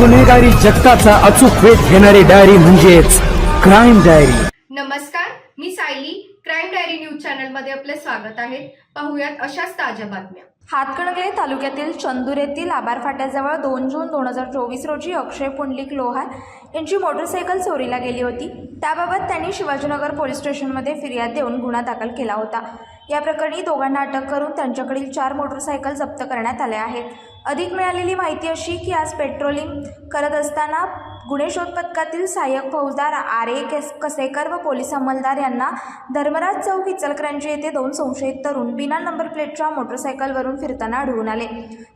गुन्हेगारी जगताचा अचूक वेध घेणारी डायरी म्हणजेच क्राईम डायरी नमस्कार मी सायली. क्राईम डायरी न्यूज चॅनलमध्ये आपले स्वागत आहे. पाहुयात अशाच ताज्या बातम्या. हातकणंगले तालुक्यातील चंदूर येथील आबार फाट्याजवळ दोन जून दोन हजार चोवीस रोजी अक्षय पुंडलिक लोहार यांची मोटरसायकल चोरीला गेली होती. त्याबाबत त्यांनी शिवाजीनगर पोलीस स्टेशनमध्ये फिर्याद देऊन गुन्हा दाखल केला होता. या प्रकरणी दोघांना अटक करून त्यांच्याकडील चार मोटरसायकल जप्त करण्यात आल्या आहेत. अधिक मिळालेली माहिती अशी की आज पेट्रोलिंग करत असताना गुन्हे शोध पथकातील सहाय्यक फौजदार आर ए केस कसेकर व पोलीस अंमलदार यांना धर्मराज चौक इचलकरांची येथे दोन संशयित तरुण बिना नंबर प्लेटच्या मोटरसायकलवरून फिरताना आढळून आले.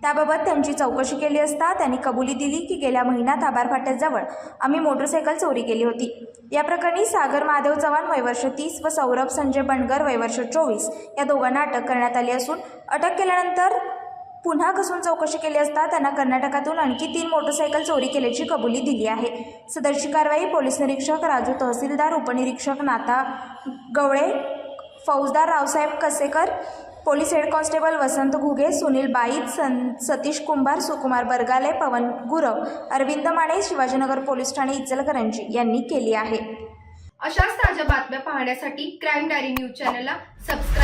त्याबाबत त्यांची चौकशी केली असता त्यांनी कबुली दिली की गेल्या महिन्यात आबार फाट्याजवळ आम्ही मोटरसायकल चोरी केली होती. या प्रकरणी सागर महादेव चव्हाण वयवर्ष तीस व सौरभ संजय बनगर वयवर्ष चोवीस या दोघांना अटक करण्यात आली असून अटक केल्यानंतर पुन्हा कसून चौकशी केली असता त्यांना कर्नाटकातून आणखी तीन मोटरसायकल चोरी केल्याची कबुली दिली आहे. सदरची कारवाई पोलीस निरीक्षक राजू तहसीलदार उपनिरीक्षक नाथा गवळे फौजदार Raosaheb Kasekar police head constable Vasant Ghuge Sunil Bait सन सतीश कुंभार सुकुमार बरगाले पवन गुरव अरविंद माने शिवाजीनगर पोलीस ठाणे इचलकरंजी यांनी केली आहे. अशाच ताज्या बातम्या पाहण्यासाठी क्राईम डायरी न्यूज चॅनलला सबस्क्राईब